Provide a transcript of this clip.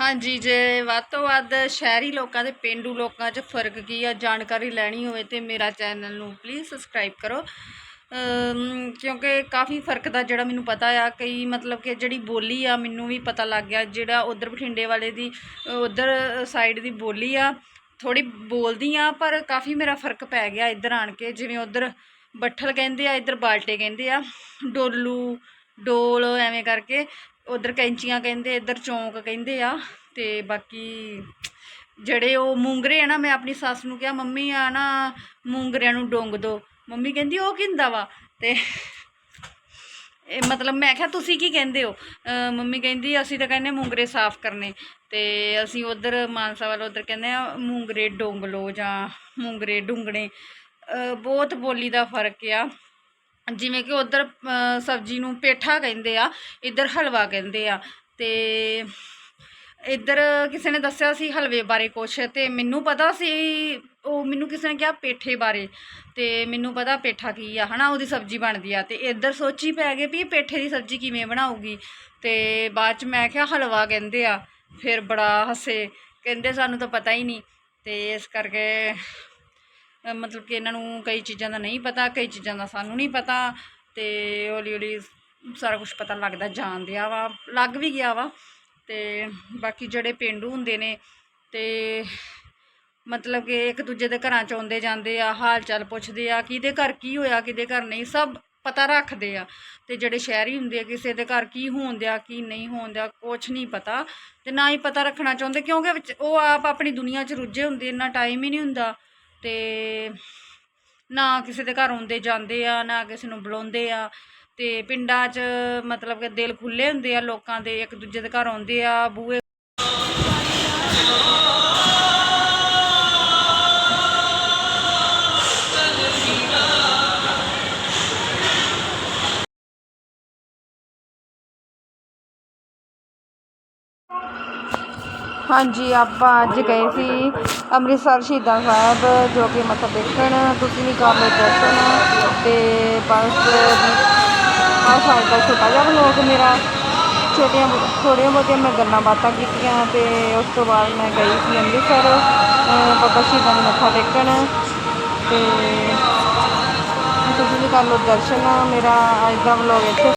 ਹਾਂਜੀ, ਜੇ ਵੱਧ ਤੋਂ ਵੱਧ ਸ਼ਹਿਰੀ ਲੋਕਾਂ ਤੇ ਪਿੰਡੂ ਲੋਕਾਂ 'ਚ ਫ਼ਰਕ ਕੀ ਆ, ਜਾਣਕਾਰੀ ਲੈਣੀ ਹੋਵੇ ਤੇ ਮੇਰਾ ਚੈਨਲ ਨੂੰ ਪਲੀਜ਼ ਸਬਸਕ੍ਰਾਈਬ ਕਰੋ। ਕਿਉਂਕਿ ਕਾਫੀ ਫ਼ਰਕ ਦਾ ਜਿਹੜਾ ਮੈਨੂੰ ਪਤਾ ਆ, ਕਈ ਮਤਲਬ ਕਿ ਜਿਹੜੀ ਬੋਲੀ ਆ, ਮੈਨੂੰ ਵੀ ਪਤਾ ਲੱਗ ਗਿਆ, ਜਿਹੜਾ ਉਧਰ ਬਠਿੰਡੇ ਵਾਲੇ ਦੀ, ਉਧਰ ਸਾਈਡ ਦੀ ਬੋਲੀ ਆ ਥੋੜੀ ਬੋਲਦੀ ਆ, ਪਰ ਕਾਫੀ ਮੇਰਾ ਫ਼ਰਕ ਪੈ ਗਿਆ ਇੱਧਰ ਆਣ ਕੇ, ਜਿਵੇਂ ਉਧਰ ਬੱਠਲ ਕਹਿੰਦੇ ਆ, ਇੱਧਰ ਬਾਲਟੇ ਕਹਿੰਦੇ ਆ, ਡੋਲੂ ਡੋਲ ਐਵੇਂ ਕਰਕੇ ਉਧਰ ਕੈਂਚੀਆਂ ਕਹਿੰਦੇ, ਇੱਧਰ ਚੌਂਕ ਕਹਿੰਦੇ ਆ ਤੇ ਬਾਕੀ ਜਿਹੜੇ ਉਹ ਮੂੰਗਰੇ ਆ ਨਾ, ਮੈਂ ਆਪਣੀ ਸੱਸ ਨੂੰ ਕਿਹਾ, ਮੰਮੀ ਆ ਨਾ ਮੂੰਗਰਿਆਂ ਨੂੰ ਡੋਂਗ ਦੋ। ਮੰਮੀ ਕਹਿੰਦੀ, ਉਹ ਕਿੰਦਾ ਵਾ? ਤੇ ਇਹ ਮਤਲਬ ਮੈਂ ਕਿਹਾ, ਤੁਸੀਂ ਕੀ ਕਹਿੰਦੇ ਹੋ? ਮੰਮੀ ਕਹਿੰਦੀ, ਅਸੀਂ ਤਾਂ ਕਹਿੰਦੇ ਮੂੰਗਰੇ ਸਾਫ਼ ਕਰਨੇ। ਤੇ ਅਸੀਂ ਉਧਰ ਮਾਨਸਾ ਵਾਲਾ ਉਧਰ ਕਹਿੰਦੇ ਆ, ਮੂੰਗਰੇ ਡੋਂਗ ਲੋ ਜਾਂ ਮੂੰਗਰੇ ਡੁੰਗਣੇ ਬਹੁਤ ਬੋਲੀ ਦਾ ਫ਼ਰਕ ਆ। ਜਿਵੇਂ ਕਿ ਉਧਰ ਸਬਜ਼ੀ ਨੂੰ ਪੇਠਾ ਕਹਿੰਦੇ ਆ, ਇੱਧਰ ਹਲਵਾ ਕਹਿੰਦੇ ਆ, ਤੇ ਇੱਧਰ ਕਿਸੇ ਨੇ ਦੱਸਿਆ ਸੀ ਹਲਵੇ ਬਾਰੇ ਕੁਛ, ਤੇ ਮੈਨੂੰ ਪਤਾ ਸੀ ਉਹ ਮੈਨੂੰ ਕਿਸੇ ਨੇ ਕਿਹਾ ਪੇਠੇ ਬਾਰੇ, ਤੇ ਮੈਨੂੰ ਪਤਾ ਪੇਠਾ ਕੀ ਆ, ਹਨਾ, ਉਹਦੀ ਸਬਜ਼ੀ ਬਣਦੀ ਆ, ਤੇ ਇੱਧਰ ਸੋਚੀ ਪੈ ਗਏ ਵੀ ਪੇਠੇ ਦੀ ਸਬਜ਼ੀ ਕਿਵੇਂ ਬਣਾਉਗੀ ਤੇ ਬਾਅਦ ਚ ਮੈਂ ਕਿਹਾ ਹਲਵਾ ਕਹਿੰਦੇ ਆ, ਫਿਰ ਬੜਾ ਹੱਸੇ, ਕਹਿੰਦੇ ਸਾਨੂੰ ਤਾਂ ਪਤਾ ਹੀ ਨਹੀਂ, ਤੇ ਇਸ ਕਰਕੇ ਮਤਲਬ ਕਿ ਇਹਨਾਂ ਨੂੰ ਕਈ ਚੀਜ਼ਾਂ ਦਾ ਨਹੀਂ ਪਤਾ, ਕਈ ਚੀਜ਼ਾਂ ਦਾ ਸਾਨੂੰ ਨਹੀਂ ਪਤਾ ਤੇ ਹੌਲੀ ਹੌਲੀ ਸਾਰਾ ਕੁਝ ਪਤਾ ਲੱਗਦਾ ਜਾਣਦਿਆ ਵਾ, ਲੱਗ ਵੀ ਗਿਆ ਵਾ ਤੇ ਬਾਕੀ ਜਿਹੜੇ ਪਿੰਡੂ ਹੁੰਦੇ ਨੇ ਤੇ ਮਤਲਬ ਕਿ ਇੱਕ ਦੂਜੇ ਦੇ ਘਰਾਂ ਚ ਆਉਂਦੇ ਜਾਂਦੇ ਆ, ਹਾਲ ਚਾਲ ਪੁੱਛਦੇ ਆ, ਕਿਹਦੇ ਘਰ ਕੀ ਹੋਇਆ, ਕਿਹਦੇ ਘਰ ਨਹੀਂ, ਸਭ ਪਤਾ ਰੱਖਦੇ ਆ ਤੇ ਜਿਹੜੇ ਸ਼ਹਿਰੀ ਹੁੰਦੇ ਆ, ਕਿਸੇ ਦੇ ਘਰ ਕੀ ਹੋਣ ਦਿਆ, ਕੀ ਨਹੀਂ ਹੋਣ ਦਿਆ, ਕੁਛ ਨਹੀਂ ਪਤਾ ਤੇ ਨਾ ਹੀ ਪਤਾ ਰੱਖਣਾ ਚਾਹੁੰਦੇ ਕਿਉਂਕਿ ਉਹ ਆਪ ਆਪਣੀ ਦੁਨੀਆ 'ਚ ਰੁੱਝੇ ਹੁੰਦੇ, ਇੰਨਾ ਟਾਈਮ ਹੀ ਨਹੀਂ ਹੁੰਦਾ। ਤੇ ਨਾ ਕਿਸੇ ਦੇ ਘਰ ਆਉਂਦੇ ਜਾਂਦੇ ਆ, ਨਾ ਕਿਸੇ ਨੂੰ ਬੁਲਾਉਂਦੇ ਆ ਤੇ ਪਿੰਡਾਂ 'ਚ ਮਤਲਬ ਕਿ ਦਿਲ ਖੁੱਲੇ ਹੁੰਦੇ ਆ ਲੋਕਾਂ ਦੇ, ਇੱਕ ਦੂਜੇ ਦੇ ਘਰ ਆਉਂਦੇ ਆ, ਬੂਹੇ ਹਾਂਜੀ, ਆਪਾਂ ਅੱਜ ਗਏ ਸੀ ਅੰਮ੍ਰਿਤਸਰ ਸ਼ਹੀਦਾਂ ਸਾਹਿਬ, ਜੋ ਕਿ ਮੱਥਾ ਟੇਕਣ। ਤੁਸੀਂ ਵੀ ਕਰ ਲਓ ਦਰਸ਼ਨ ਅਤੇ ਬਸ ਆ ਸਾਡਾ ਛੋਟਾ ਜਿਹਾ ਵਲੋਗ ਮੇਰਾ। ਛੋਟੀਆਂ ਥੋੜ੍ਹੀਆਂ ਬਹੁਤੀਆਂ ਮੈਂ ਗੱਲਾਂ ਬਾਤਾਂ ਕੀਤੀਆਂ ਅਤੇ ਉਸ ਤੋਂ ਬਾਅਦ ਮੈਂ ਗਈ ਸੀ ਅੰਮ੍ਰਿਤਸਰ। ਬਾਬਾ ਸ਼ਹੀਦਾਂ ਨੂੰ ਮੱਥਾ ਟੇਕਣ ਅਤੇ ਤੁਸੀਂ ਵੀ ਕਰ ਲਓ ਦਰਸ਼ਨ। ਮੇਰਾ ਅੱਜ ਦਾ ਵਲੋਗ ਇੱਥੇ